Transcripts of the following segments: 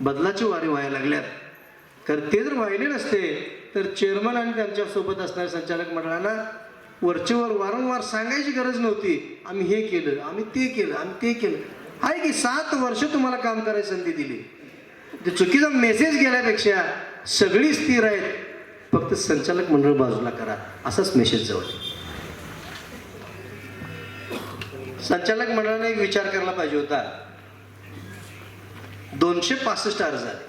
बदलाची वारी व्हायला लागल्यात. कारण ते जर वाहिले नसते तर चेअरमन आणि त्यांच्यासोबत असणाऱ्या संचालक मंडळांना वरचेवर वारंवार सांगायची गरज नव्हती. आम्ही हे केलं आम्ही ते केलं आम्ही ते केलं. आहे की सात वर्ष तुम्हाला काम करायची संधी दिली. ते चुकीचा मेसेज गेल्यापेक्षा सगळी स्थिर आहेत. फक्त संचालक मंडळ बाजूला करा. असाच मेसेज जवळ. संचालक मंडळाने एक विचार करायला पाहिजे होता. दोनशे पासष्ट अर्ज आले.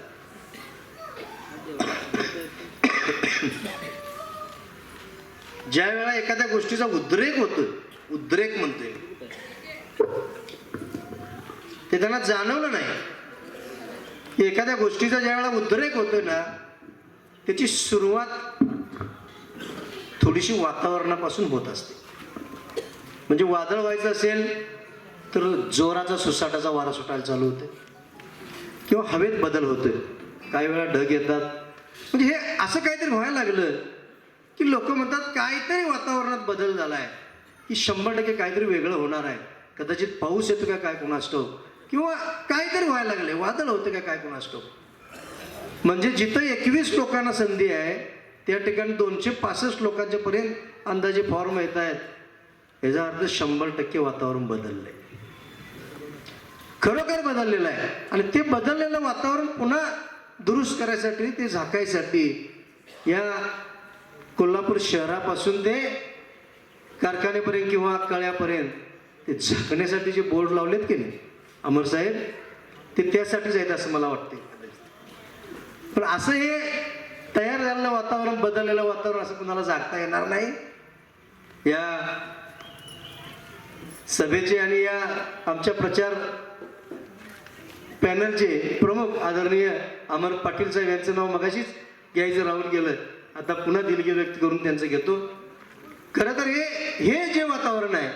ज्या वेळा एखाद्या गोष्टीचा उद्रेक होतोय उद्रेक म्हणतोय ते त्यांना जाणवलं नाही. की एखाद्या गोष्टीचा ज्या वेळा उद्रेक होतोय ना त्याची सुरुवात थोडीशी वातावरणापासून होत असते. म्हणजे वादळ व्हायचं असेल तर जोराचा सुसाटाचा वारा सुटायला चालू होते. किंवा हवेत बदल होतोय. काही वेळा ढग येतात. म्हणजे हे असं काहीतरी व्हायला लागलं की लोक म्हणतात काहीतरी वातावरणात बदल झाला आहे की शंभर टक्के काहीतरी वेगळं होणार आहे. कदाचित पाऊस येतो का काय कोणास असतो किंवा काहीतरी व्हायला लागले वादळ होतं का काय कोणास असतो म्हणजे जिथं एकवीस लोकांना संधी आहे त्या ठिकाणी दोनशे पासष्ट लोकांच्या पर्यंत अंदाजे फॉर्म येत आहेत याचा अर्थ शंभर टक्के वातावरण बदललंय. खरोखर बदललेलं आहे. आणि ते बदललेलं वातावरण पुन्हा दुरुस्त करायसाठी ते झाकायसाठी या कोल्हापूर शहरापासून ते कारखान्यापर्यंत किंवा कळ्यापर्यंत ते झाकण्यासाठी जे बोर्ड लावलेत की नाही अमर साहेब ते त्यासाठीच आहेत असं मला वाटते पण असं हे तयार झालेलं वातावरण बदललेलं वातावरण असं कुणाला जागता येणार नाही. या सभेचे आणि या आमच्या प्रचार पॅनलचे प्रमुख आदरणीय अमर पाटील साहेब यांचं नाव मगाशीच घ्यायचं राहून गेलं. आता पुन्हा दिलगी व्यक्त करून त्यांचं घेतो. खरं तर हे हे जे वातावरण आहे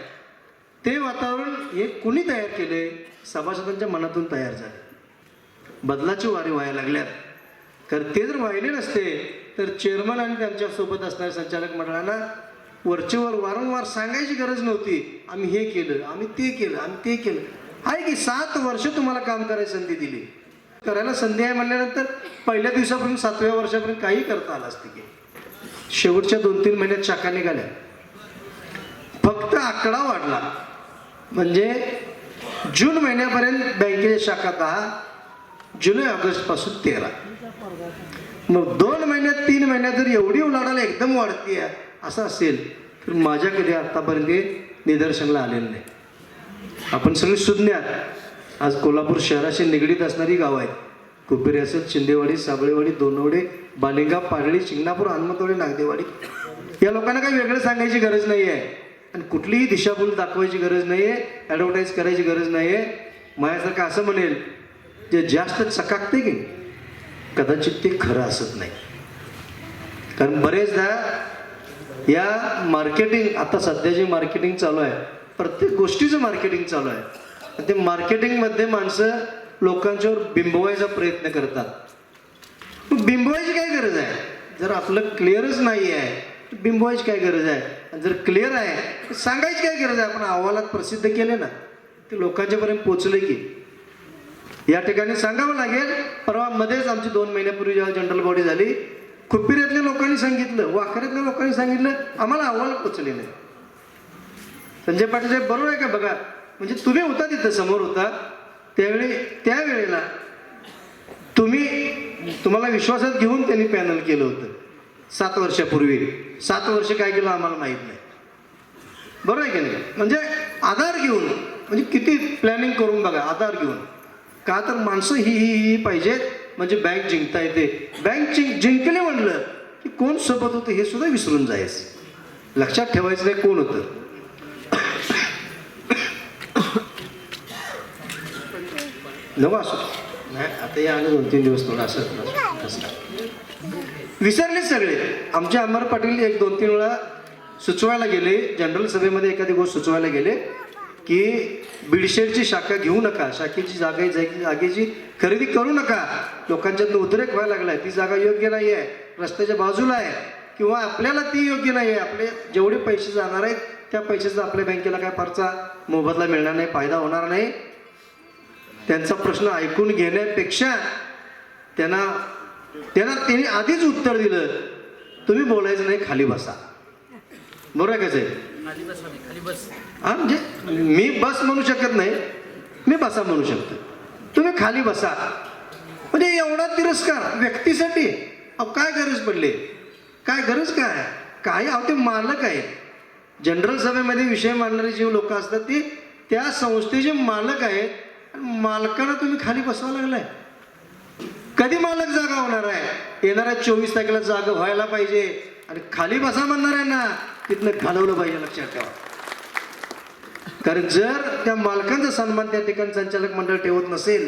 ते वातावरण हे कुणी तयार केले सभासदांच्या मनातून तयार झाले बदलाची वारी व्हायला लागल्यात. तर ते जर वाहिले नसते तर चेअरमन आणि त्यांच्यासोबत असणाऱ्या संचालक मंडळांना वरचेवर वारंवार सांगायची गरज नव्हती. आम्ही हे केलं आम्ही ते केलं आम्ही ते केलं. आहे की सात वर्ष तुम्हाला काम करायची संधी दिली. करायला संधी आहे म्हणल्यानंतर पहिल्या दिवसापर्यंत सातव्या वर्षापर्यंत काही करता आलं असते की. शेवटच्या दोन तीन महिन्यात शाखा निघाल्या. फक्त आकडा वाढला. म्हणजे जून महिन्यापर्यंत बँकेच्या शाखा दहा जुलै ऑगस्टपासून तेरा. मग दोन महिन्यात तीन महिन्यात जर एवढी उलाढाल एकदम वाढती आहे असं असेल तर माझ्या कधी आतापर्यंत निदर्शनाला आलेलं नाही. आपण सगळे सुज्ञात. आज कोल्हापूर शहराशी निगडीत असणारी गावं आहेत. कुपेरी असेल शिंदेवाडी साबळेवाडी दोनवडे बालिंगा पारळी शिंगणापूर हनुमतवाडी नागदेवाडी. या लोकांना काही वेगळं सांगायची गरज नाही आहे आणि कुठलीही दिशाभूल दाखवायची गरज नाही आहे ॲडव्हर्टाईज करायची गरज नाही आहे माझ्यासारखं असं म्हणेल जे जास्त चकाकते की कदाचित ते खरं असत नाही. कारण बरेचदा या मार्केटिंग आता सध्या जे मार्केटिंग चालू आहे प्रत्येक गोष्टीचं मार्केटिंग चालू आहे. ते मार्केटिंगमध्ये माणसं लोकांच्यावर बिंबवायचा प्रयत्न करतात. बिंबवायची काय गरज आहे? जर आपलं क्लिअरच नाही आहे तर बिंबवायची काय गरज आहे? आणि जर क्लिअर आहे तर सांगायची काय गरज आहे? आपण अहवालात प्रसिद्ध केले ना ते लोकांच्यापर्यंत पोचले की. या ठिकाणी सांगावं लागेल परवा मध्येच आमची दोन महिन्यापूर्वी जेव्हा जनरल बॉडी झाली खुपिऱ्यातल्या लोकांनी सांगितलं वाखऱ्यातल्या लोकांनी सांगितलं आम्हाला अहवाल पोचले नाही संजय पाटील साहेब बरोबर आहे का? बघा म्हणजे तुम्ही होता तिथं समोर होता. त्यावेळी त्यावेळेला तुम्ही तुम्हाला विश्वासात घेऊन त्यांनी पॅनल केलं होतं. सात वर्षापूर्वी. सात वर्ष काय केलं आम्हाला माहीत नाही. बरोबर आहे की नाही? म्हणजे आधार घेऊन म्हणजे किती प्लॅनिंग करून बघा आधार घेऊन. का तर माणसं ही ही ही पाहिजेत म्हणजे बँक जिंकता येते. बँक जिंक जिंकले म्हणलं की कोण सोबत होतं हे सुद्धा विसरून जायचं. लक्षात ठेवायचं नाही कोण होतं. नको असो नाही आता या आलं दोन तीन दिवस थोडं असं असं विसरले सगळे. आमचे अमर पाटील एक दोन तीन वेळा सुचवायला गेले. जनरल सभेमध्ये एखादी गोष्ट सुचवायला गेले की बिडशेडची शाखा घेऊ नका. शाखेची जागा जागी जागेची खरेदी करू नका. लोकांच्यातनं उद्रेक व्हायला लागलाय. ती जागा योग्य नाही आहे रस्त्याच्या बाजूला आहे. किंवा आपल्याला ती योग्य नाही आहे आपले जेवढे पैसे जाणार आहेत त्या पैशाचा आपल्या बँकेला काय फारसा मोबदला मिळणार नाही फायदा होणार नाही. त्यांचा प्रश्न ऐकून घेण्यापेक्षा त्यांना त्यांना त्यांनी आधीच उत्तर दिलं तुम्ही बोलायचं नाही खाली बसा. बरोबर आहे कसं आहे खाली बस म्हणे, खाली बस. हा म्हणजे मी बस म्हणू शकत नाही मी बसा म्हणू शकतो. तुम्ही खाली बसा. म्हणजे एवढा तिरस्कार व्यक्तीसाठी अहो काय गरज पडली? काय गरज काय? काय अहो ते मालक आहेत जनरल सभेमध्ये विषय मांडणारे जे लोक असतात ती त्या संस्थेचे मालक आहेत. मालकांना तुम्ही खाली बसवा लागलाय. कधी मालक जागा होणार आहे? येणाऱ्या चोवीस तारखेला जागा व्हायला पाहिजे. आणि खाली बसा म्हणणार आहे ना तिथनं घालवलं पाहिजे लक्षात ठेवा. कारण जर त्या मालकांचा सन्मान त्या ठिकाणी संचालक मंडळ ठेवत नसेल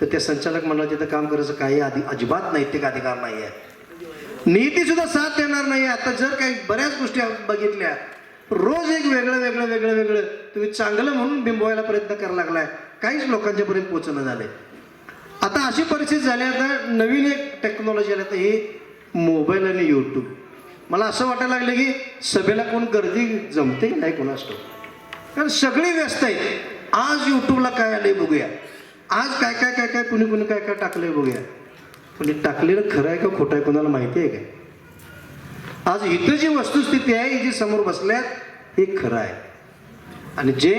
तर त्या संचालक मंडळाचे तिथं काम करायचं काही आधी अजिबात नैतिक अधिकार नाही आहे. नीती सुद्धा साथ देणार नाही आता जर काही बऱ्याच गोष्टी बघितल्या रोज एक वेगळं वेगळं वेगळं वेगळं तुम्ही चांगलं म्हणून बिंबवायला प्रयत्न करायला लागलाय. काहीच लोकांच्यापर्यंत पोचणं झालं झालंय. आता अशी परिस्थिती झाली आता नवीन एक टेक्नॉलॉजी आली आता हे मोबाईल आणि यूट्यूब मला असं वाटायला लागलं की सभेला कोण गर्दी जमते की नाही कोणास असतो कारण सगळे व्यस्त आहेत. आज यूट्यूबला काय आलंय बघूया. आज काय काय काय काय कुणी कुणी काय काय टाकलंय बघूया. पण हे टाकलेलं खरं आहे का खोटं आहे कोणाला माहिती आहे काय? आज इथं जी वस्तुस्थिती आहे ही जी समोर बसल्यात हे खरं आहे. आणि जे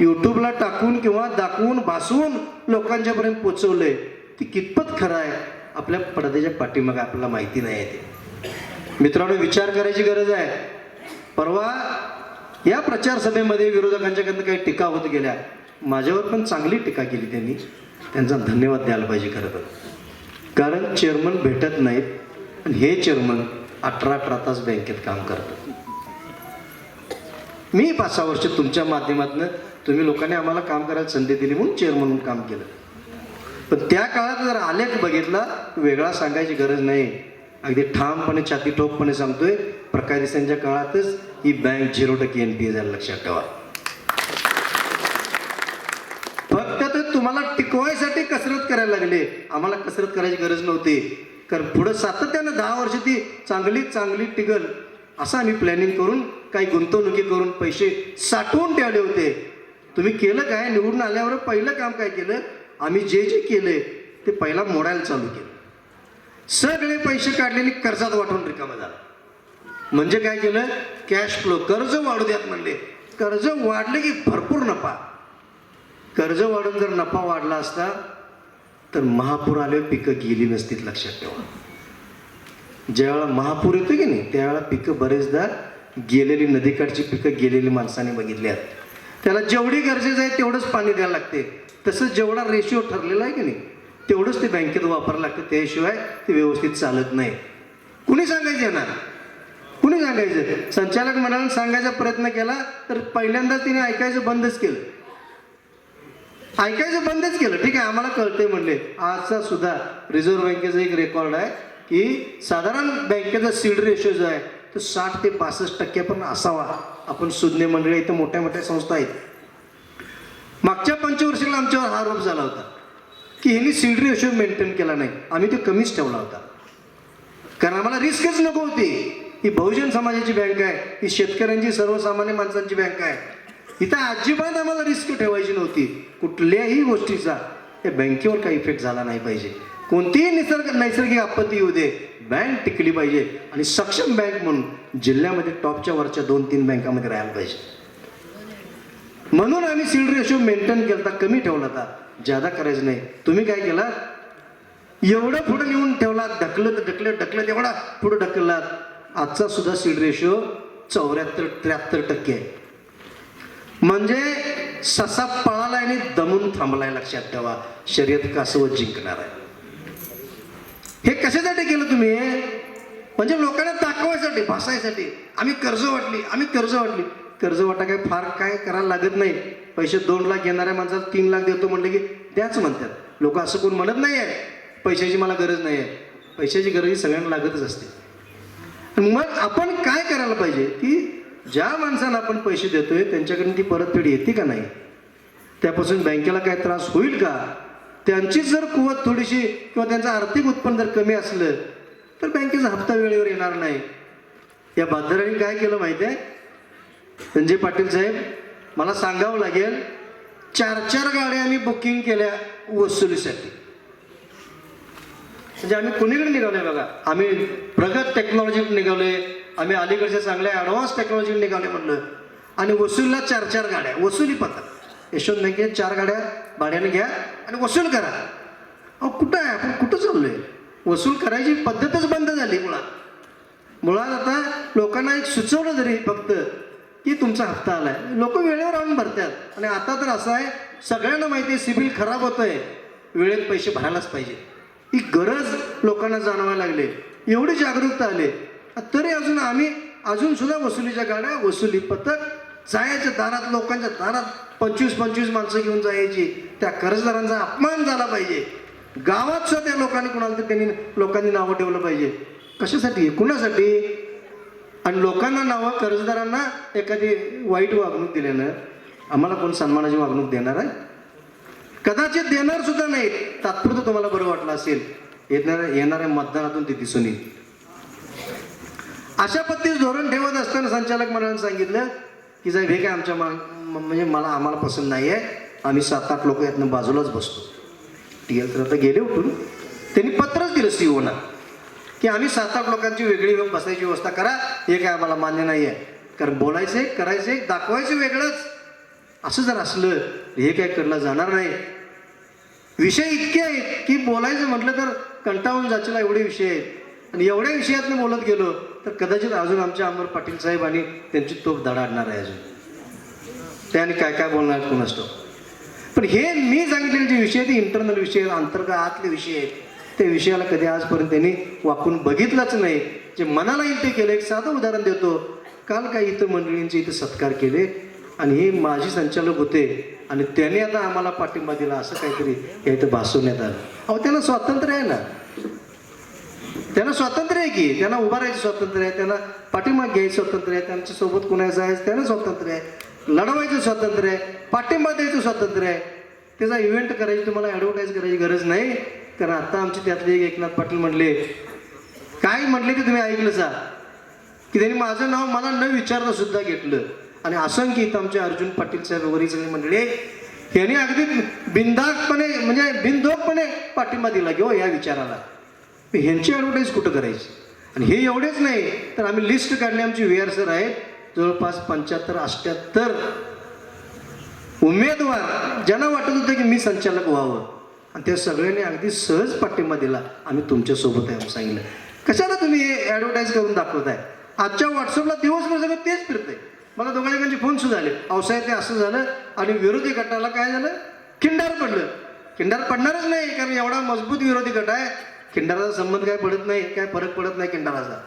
यूट्यूबला टाकून किंवा दाखवून भासवून लोकांच्यापर्यंत पोचवलंय ती कितपत खरं आहे आपल्या पडद्याच्या पाठीमागे आपल्याला माहिती नाही आहे ते. मित्रांनो विचार करायची गरज आहे. परवा या प्रचार सभेमध्ये विरोधकांच्याकडनं काही टीका होत गेल्या. माझ्यावर पण चांगली टीका केली त्यांनी. त्यांचा धन्यवाद द्यायला पाहिजे खरं तर. कारण चेअरमन भेटत नाहीत आणि हे चेअरमन अठरा अठरा तास बँकेत काम करतात. मी पाच सहा वर्ष तुमच्या माध्यमातून तुम्ही लोकांनी आम्हाला काम करायला संधी दिली म्हणून चेअर म्हणून काम केलं. पण त्या काळात जर आलेख बघितला वेगळा सांगायची गरज नाही. अगदी ठामपणे छाती ठोकपणे सांगतोय प्रकाशिसांच्या काळातच ही बँक झिरो टक्के एन पी ए लक्षात ठेवा. फक्त तर तुम्हाला टिकवायसाठी कसरत करायला लागले. आम्हाला कसरत करायची गरज नव्हती. कारण पुढं सातत्यानं दहा वर्ष ती चांगली चांगली टिकल असं आम्ही प्लॅनिंग करून काही गुंतवणुकी करून पैसे साठवून ठेवले होते. तुम्ही केलं काय? निवडून आल्यावर पहिलं काम काय केलं? आम्ही जे जे केले ते पहिला मोडायला चालू केलं. सगळे पैसे काढलेले कर्जात वाटून रिकामा झाला. म्हणजे काय केलं? कॅश फ्लो कर्ज वाढू द्यात म्हणले. कर्ज वाढले की भरपूर नफा. कर्ज वाढून जर नफा वाढला असता तर महापूर आले पिकं गेली नसतीत लक्षात ठेवा. ज्यावेळेला महापूर येतो की नाही त्यावेळेला पिकं बरेचदा गेलेली नदीकाठची पिकं गेलेली माणसाने बघितली आहेत. त्याला जेवढी गरजेचं आहे तेवढंच पाणी द्यायला लागते. तसंच जेवढा रेशिओ ठरलेला आहे की नाही तेवढंच ते बँकेत वापरायला लागतं. त्याशिवाय ते व्यवस्थित चालत नाही. कुणी सांगायचं येणार कुणी सांगायचं? संचालक मंडळानं सांगायचा प्रयत्न केला तर पहिल्यांदाच तिने ऐकायचं बंदच केलं. ऐकायचं बंदच केलं. ठीक आहे आम्हाला कळतंय म्हणले. आजचा सुद्धा रिझर्व्ह बँकेचा एक रेकॉर्ड आहे की साधारण बँकेचा सीड रेशो जो आहे तो साठ ते पासष्ट टक्क्यापर्यंत असावा. आपण सुज्ञ मंडळी इथं मोठ्या मोठ्या संस्था आहेत. मागच्या पंचवर्षीला आमच्यावर हा आरोप झाला होता की ह्यांनी सीड रेशो मेंटेन केला नाही. आम्ही तो कमीच ठेवला होता. कारण आम्हाला रिस्कच नको होती. ही बहुजन समाजाची बँक आहे. ही शेतकऱ्यांची सर्वसामान्य माणसांची बँक आहे. इथं अजिबात आम्हाला रिस्क ठेवायची नव्हती. कुठल्याही गोष्टीचा या बँकेवर काही इफेक्ट झाला नाही पाहिजे. कोणतीही निसर्ग नैसर्गिक आपत्ती येऊ दे. बँक टिकली पाहिजे आणि सक्षम बँक म्हणून जिल्ह्यामध्ये टॉपच्या वरच्या दोन तीन बँकामध्ये राहायला पाहिजे. म्हणून आम्ही सीड रेशो मेंटेन केला कमी ठेवला होता ज्यादा करायचं नाही. तुम्ही काय केला एवढं पुढे लिहून ठेवला ढकलत ढकलत ढकलत एवढा पुढे ढकललात. आजचा सुद्धा सीड रेशो चौऱ्याहत्तर त्र्याहत्तर टक्के आहे. म्हणजे ससा पळाला आणि दमून थांबलाय लक्षात ठेवा. शर्यत कासवत जिंकणार आहे. हे कशासाठी केलं तुम्ही म्हणजे लोकांना दाखवायसाठी भासायसाठी. आम्ही कर्ज वाटली आम्ही कर्ज वाटली. कर्ज वाटा काय फार काय करायला लागत नाही. पैसे दोन लाख घेणाऱ्या माणसाला तीन लाख देतो म्हटलं की द्याच म्हणतात. लोक असं कोण म्हणत नाही आहे पैशाची मला गरज नाही आहे पैशाची गरज ही सगळ्यांना लागतच असते. मग आपण काय करायला पाहिजे? की ज्या माणसाला आपण पैसे देतोय त्यांच्याकडून ती परतफेड येते का नाही? त्यापासून बँकेला काय त्रास होईल का? त्यांची जर कुवत थोडीशी किंवा त्यांचं आर्थिक उत्पन्न जर कमी असलं तर बँकेचा हप्ता वेळेवर येणार नाही. या बाजाराने काय केलं माहिती आहे? संजय पाटील साहेब मला सांगावं लागेल चार चार गाड्या आम्ही बुकिंग केल्या वसुलीसाठी. म्हणजे आम्ही कुणीकडे निघालोय बघा? आम्ही प्रगत टेक्नॉलॉजीकडे निघालोय आम्ही अलीकडच्या चांगल्या ॲडव्हान्स टेक्नॉलॉजीकडे निघाले म्हणलं. आणि वसूलला चार चार गाड्या वसुली पथक यशवंत बँकेत चार गाड्या भाड्याने घ्या आणि वसूल करा. अहो कुठं आहे? आपण कुठं चाललो आहे वसूल करायची पद्धतच बंद झाली मुळात. मुळात आता लोकांना एक सुचवलं जरी फक्त की तुमचा हप्ता आला आहे लोक वेळेवर आणून भरतात. आणि आता तर असं आहे सगळ्यांना माहिती आहे सिबिल खराब होतं आहे वेळेत पैसे भरायलाच पाहिजे. ही गरज लोकांना जाणवायला लागली. एवढी जागरूकता आली. तरी अजून आम्ही अजूनसुद्धा वसुलीच्या गाड्या वसुली पथक जायच्या दारात लोकांच्या दारात पंचवीस पंचवीस माणसं घेऊन जायची. त्या कर्जदारांचा अपमान झाला पाहिजे. गावात सुद्धा त्या लोकांनी कुणाला तर त्यांनी लोकांनी नावं ठेवलं पाहिजे. कशासाठी? कुणासाठी? आणि लोकांना नावं कर्जदारांना एखादी वाईट वागणूक दिल्यानं आम्हाला कोण सन्मानाची वागणूक देणार आहे? कदाचित देणार सुद्धा नाही. तात्पुरतं तुम्हाला बरं वाटलं असेल. येणाऱ्या येणाऱ्या मतदानातून ते दिसून येईल. अशा पद्धतीचं धोरण ठेवत असताना संचालक मंडळाने सांगितलं की साहेब हे काय आमच्या माग म्हणजे मला आम्हाला पसंत नाही आहे आम्ही सात आठ लोक यातनं बाजूलाच बसतो. टी एल तर आता गेले उठून. त्यांनी पत्रच दिलं सी ओना की आम्ही सात आठ लोकांची वेगळी येऊन बसायची व्यवस्था करा. हे काय आम्हाला मान्य नाही आहे कारण बोलायचं एक करायचं दाखवायचं वेगळंच. असं जर असलं हे काय करलं जाणार नाही. विषय इतके आहेत की बोलायचं म्हटलं तर कंटाळून जाचला एवढे विषय आहेत. आणि एवढ्या विषयातनं बोलत गेलो तर कदाचित अजून आमच्या अमर पाटील साहेब आणि त्यांची तोफ धडाडणार आहे अजून. त्याने काय काय बोलणार कोणास ठाऊक. पण हे मी सांगितलेले जे विषय ते इंटरनल विषय आहेत, अंतर्गत आतले विषय आहेत त्या विषयाला कधी आजपर्यंत त्यांनी वाकून बघितलंच नाही. जे मनाला येईल ते केलं. एक साधं उदाहरण देतो. काल काय इथं मंडळींचे इथं सत्कार केले आणि हे माजी संचालक होते आणि त्याने आता आम्हाला पाठिंबा दिला असं काहीतरी हे इथं भासवण्यात आलं. अहो त्यांना स्वातंत्र्य आहे ना. त्यांना स्वातंत्र्य आहे की. त्यांना उभा राहायचं स्वातंत्र्य आहे. त्यांना पाठिंबा घ्यायचं स्वातंत्र्य आहे. त्यांच्यासोबत कुणाचं आहे? त्यांना स्वातंत्र्य आहे. लढवायचं स्वातंत्र्य आहे पाठिंबा द्यायचं स्वातंत्र्य आहे. त्याचा इव्हेंट करायची तुम्हाला ॲडव्हर्टाईज करायची गरज नाही. कारण आता आमचे त्यातले एक एकनाथ पाटील म्हणले काय म्हटले ते तुम्ही ऐकलं सा? की त्यांनी माझं नाव मला न विचारता सुद्धा घेतलं. आणि असंख्य इथं आमचे अर्जुन पाटील साहेब वगैरे सगळे म्हटले यांनी अगदी बिनधास्तपणे म्हणजे बिनधोकपणे पाठिंबा दिला की हो या विचाराला. ह्यांची ॲडव्हर्टाईज कुठं करायची? आणि हे एवढेच नाही तर आम्ही लिस्ट काढली आमची व्ही आर सर आहेत. जवळपास पंच्याहत्तर अष्ट्याहत्तर उमेदवार ज्यांना वाटत होतं की मी संचालक व्हावं. आणि त्या सगळ्यांनी अगदी सहज पाठिंबा दिला. आम्ही तुमच्यासोबत आहे म्हणून सांगितलं. कशाला तुम्ही हे ॲडव्हर्टाईज करून दाखवताय? आजच्या व्हॉट्सअपला दिवसभर सगळं तेच फिरतंय. मला दोघा जणांचे म्हणजे फोन सुद्धा आले अवसाय ते असं झालं आणि विरोधी गटाला काय झालं? खिंडार पडलं. खिंडार पडणारच नाही कारण एवढा मजबूत विरोधी गट आहे. खिंडाराचा संबंध काय पडत नाही काय फरक पडत नाही खिंडाराचा.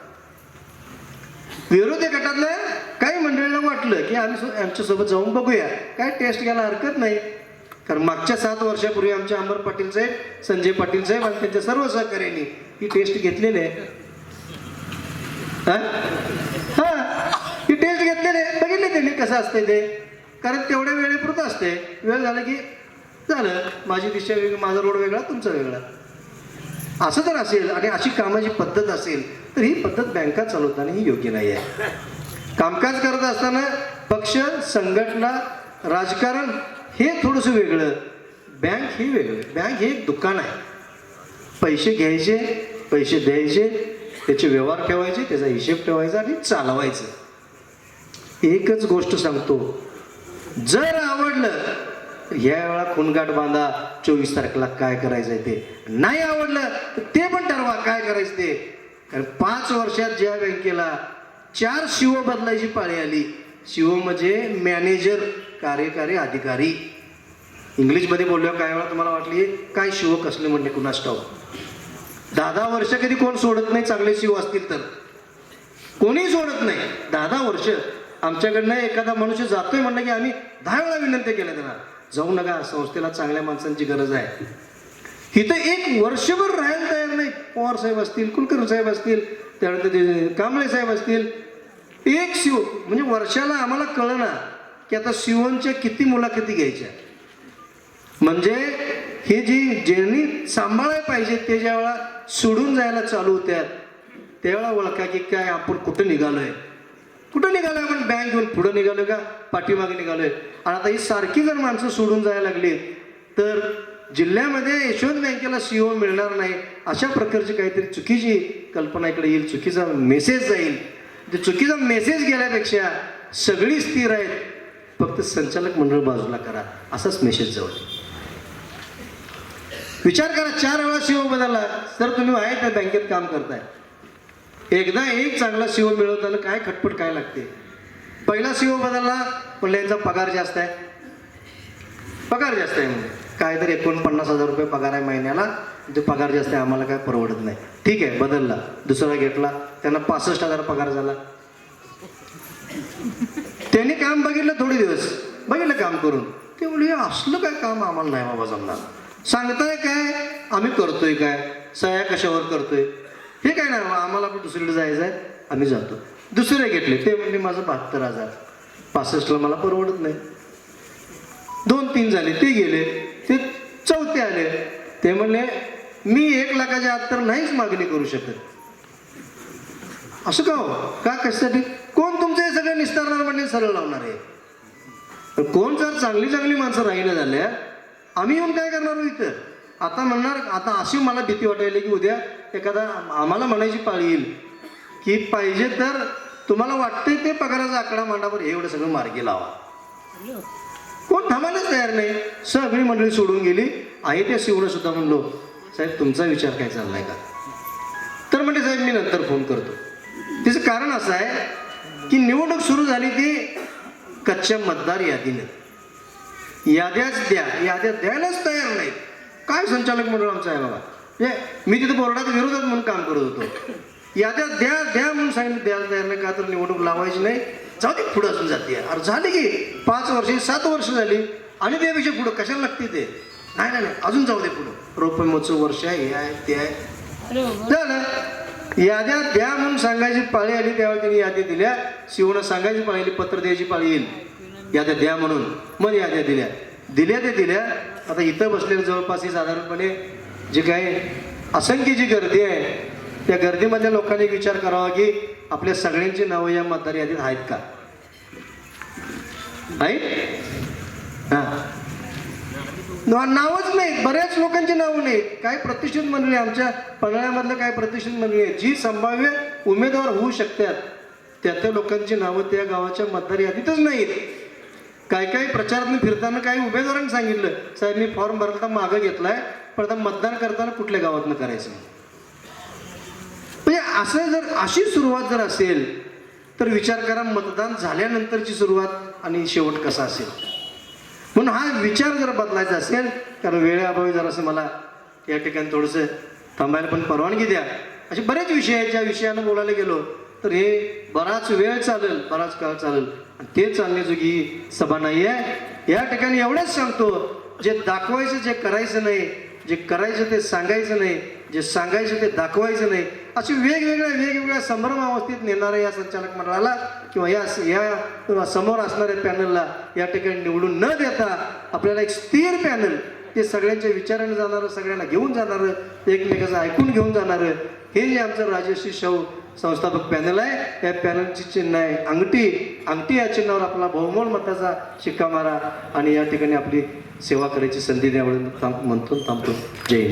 विरोधी गटातल्या काही मंडळीला वाटलं की आम्ही आमच्यासोबत जाऊन बघूया. काय टेस्ट घ्यायला हरकत नाही. कारण मागच्या सात वर्षापूर्वी आमचे अमर पाटील साहेब संजय पाटील साहेब आणि त्यांच्या सर्व सहकार्यांनी ही टेस्ट घेतलेली आहे. हा? ही. टेस्ट घेतलेली आहे. बघितले त्यांनी कसं असते ते. कारण तेवढ्या वेळेपुरतं असते वेळ झाला की झालं. माझी दिशा वेगळी माझा रोड वेगळा तुमचा वेगळा. असं जर असेल आणि अशी कामाची पद्धत असेल तर ही पद्धत बँका चालवताना ही योग्य नाही आहे कामकाज करत असताना पक्ष संघटना राजकारण हे थोडंसं वेगळं. बँक हे वेगळं. बँक हे एक दुकान आहे. पैसे घ्यायचे पैसे द्यायचे त्याचे व्यवहार ठेवायचे त्याचा हिशेब ठेवायचा आणि चालवायचं. एकच गोष्ट सांगतो. जर आवडलं ह्या वेळा खुणगाठ बांधा चोवीस तारखेला काय करायचं आहे ते नाही आवडलं तर ते पण ठरवा काय करायचं ते. कारण पाच वर्षात ज्या बँकेला चार शिव बदलायची पाळी आली शिव म्हणजे मॅनेजर कार्यकारी अधिकारी. इंग्लिशमध्ये बोलल्यावर काय वेळा तुम्हाला वाटली काय शिव कसले म्हणले कुणास ठाऊ दहा दहा वर्ष कधी कोण सोडत नाही चांगले शिव असतील तर. कोणी सोडत नाही दहा दहा वर्ष. आमच्याकडनं एखादा मनुष्य जातोय म्हणलं की आम्ही दहा वेळा विनंती केल्या त्यांना. जाऊ नका संस्थेला चांगल्या माणसांची गरज आहे. इथं एक वर्षभर राहायला तयार नाही. पवार साहेब असतील कुलकर्णी साहेब असतील त्यानंतर ते कांबळे साहेब असतील. एक शिव म्हणजे वर्षाला आम्हाला कळना की आता शिवनच्या किती मुलाखती घ्यायच्या. म्हणजे हे जी ज्यांनी सांभाळायला पाहिजे ते ज्या वेळा सोडून जायला चालू होत्यात त्यावेळा ओळखा की काय आपण कुठं निघालोय? कुठं निघालोय? आपण बँक घेऊन पुढं निघालोय का? पाठीमागे निघालोय? आणि आता ही सारखी जर माणसं सोडून जायला लागली तर जिल्ह्यामध्ये यशवंत बँकेला सीओ मिळणार नाही अशा प्रकारची काहीतरी चुकीची कल्पना इकडे येईल चुकीचा मेसेज जाईल. ते चुकीचा मेसेज गेल्यापेक्षा सगळी स्थिर आहेत. फक्त संचालक मंडळ बाजूला करा असाच मेसेज जाऊ विचार करा चार वेळा सीओ बदलला सर तुम्ही आहे त्या बँकेत काम करताय. एकदा एक चांगला सीओ मिळवताना काय खटपट काय लागते? पहिला सीओ बदलला म्हणलं यांचा पगार जास्त आहे. पगार जास्त आहे म्हणजे काय तर एकोणपन्नास हजार रुपये पगार आहे महिन्याला ते पगार जास्त आहे आम्हाला काय परवडत नाही. ठीक आहे बदलला. दुसरा घेतला त्यांना पासष्ट हजार पगार झाला. त्यांनी काम बघितलं थोडे दिवस. बघितलं काम करून. ते म्हणजे असलं काय काम आम्हाला नाही बाबा जमणार. सांगताय काय आम्ही करतोय काय? सह्या कशावर करतोय? हे काय नाही बाबा, आम्हाला पण दुसरीकडे जायचं आहे आम्ही जातो. दुसरे घेतले. ते म्हणले माझं बहात्तर हजार. पासष्टला मला परवडत नाही. दोन तीन झाले ते गेले. ते चौथे आले. ते म्हणले मी एक लाखाच्या आत तर नाहीच मागणी करू शकत. असं का हो? का कशासाठी? कोण तुमचं हे सगळं निस्तारणार म्हणजे सरळ लावणार आहे? कोण जर चांगली चांगली माणसं राहिल्या झाल्या आम्ही येऊन काय करणार हो इथं? आता म्हणणार आता अशी मला भीती वाटायली की उद्या एखादा आम्हाला म्हणायची पाळी येईल. की पाहिजे तर तुम्हाला वाटतंय ते पगाराचा आकडा मांडावर हे एवढं सगळं मार्गी लावा. कोण थांबायलाच तयार नाही. सगळी मंडळी सोडून गेली. आहे त्या एवढं सुद्धा म्हणलो साहेब तुमचा विचार काय चाललाय का? तर म्हणजे साहेब मी नंतर फोन करतो. त्याचं कारण असं आहे की निवडणूक सुरू झाली ती कच्च्या मतदार यादीने याद्याच द्या याद्या द्यायलाच तयार नाहीत. काय संचालक मंडळ आमचं आहे बाबा? म्हणजे मी तिथं बोर्डात विरोधात म्हणून काम करत होतो. याद्या द्या द्या म्हणून सांगितलं द्यायला तयार नाही का तर निवडणूक लावायची नाही. जाऊ दे पुढं असून जाते अरे झाली की पाच वर्षे सात वर्ष झाली. आणि त्यापेक्षा पुढं कशाला लागते ते? नाही नाही नाही. अजून जाऊ दे पुढं. रोपे महोत्सव वर्ष आहे हे आहे ते आहे. झालं. याद्या द्या म्हणून सांगायची पाळी आली त्यावेळी त्यांनी याद्या दिल्या. शिवणं सांगायची पाळी आली पत्र द्यायची पाळी येईल. याद्या द्या म्हणून. मग याद्या दिल्या. दिल्या ते दिल्या. आता इथं बसलेलं जवळपास ही साधारणपणे जे काही असंख्य जी गर्दी आहे त्या गर्दीमधल्या लोकांनी विचार करावा की आपल्या सगळ्यांची नावं या मतदार यादीत आहेत का? हां. ना- नावच नाही. बऱ्याच लोकांची नावं नाहीत काय प्रतिष्ठित मंडळी आमच्या पन्हाळ्यामधलं काय प्रतिष्ठित मंडळी आहे जी संभाव्य उमेदवार होऊ शकतात त्या त्या लोकांची नावं त्या गावाच्या मतदार यादीतच नाहीत. काय काय प्रचारातून फिरताना काही उमेदवारांनी सांगितलं. साहेब मी फॉर्म भरला मागं घेतलाय पण आता मतदान करताना कुठल्या गावातनं करायचं? म्हणजे असं जर अशी सुरुवात जर असेल तर विचार करा मतदान झाल्यानंतरची सुरुवात आणि शेवट कसा असेल. म्हणून हा विचार जर बदलायचा असेल कारण वेळेअभावी जरासं मला या ठिकाणी थोडंसं थांबायला पण परवानगी द्या. असे बरेच विषय आहेत ज्या विषयानं बोलायला गेलो तर हे बराच वेळ चालेल बराच काळ चालेल. आणि ते चालण्याजोगी ही सभा नाही आहे या ठिकाणी एवढंच सांगतो जे दाखवायचं जे करायचं नाही जे करायचं ते सांगायचं नाही जे सांगायचं ते दाखवायचं नाही अशी वेगवेगळ्या वेगवेगळ्या संभ्रम अवस्थेत नेणाऱ्या या संचालक मंडळाला किंवा या या समोर असणाऱ्या पॅनलला या ठिकाणी निवडून न देता आपल्याला एक स्थिर पॅनल ते सगळ्यांच्या विचाराने जाणारं सगळ्यांना घेऊन जाणारं एकमेकाचं ऐकून घेऊन जाणारं हे जे आमचं राजश्री शाहू संस्थापक पॅनल आहे या पॅनलची चिन्ह आहे अंगठी अंगठी या चिन्हावर आपला बहुमोल मताचा शिक्का मारा आणि या ठिकाणी आपली सेवा करायची संधी द्यावं म्हणतो थांबतो जय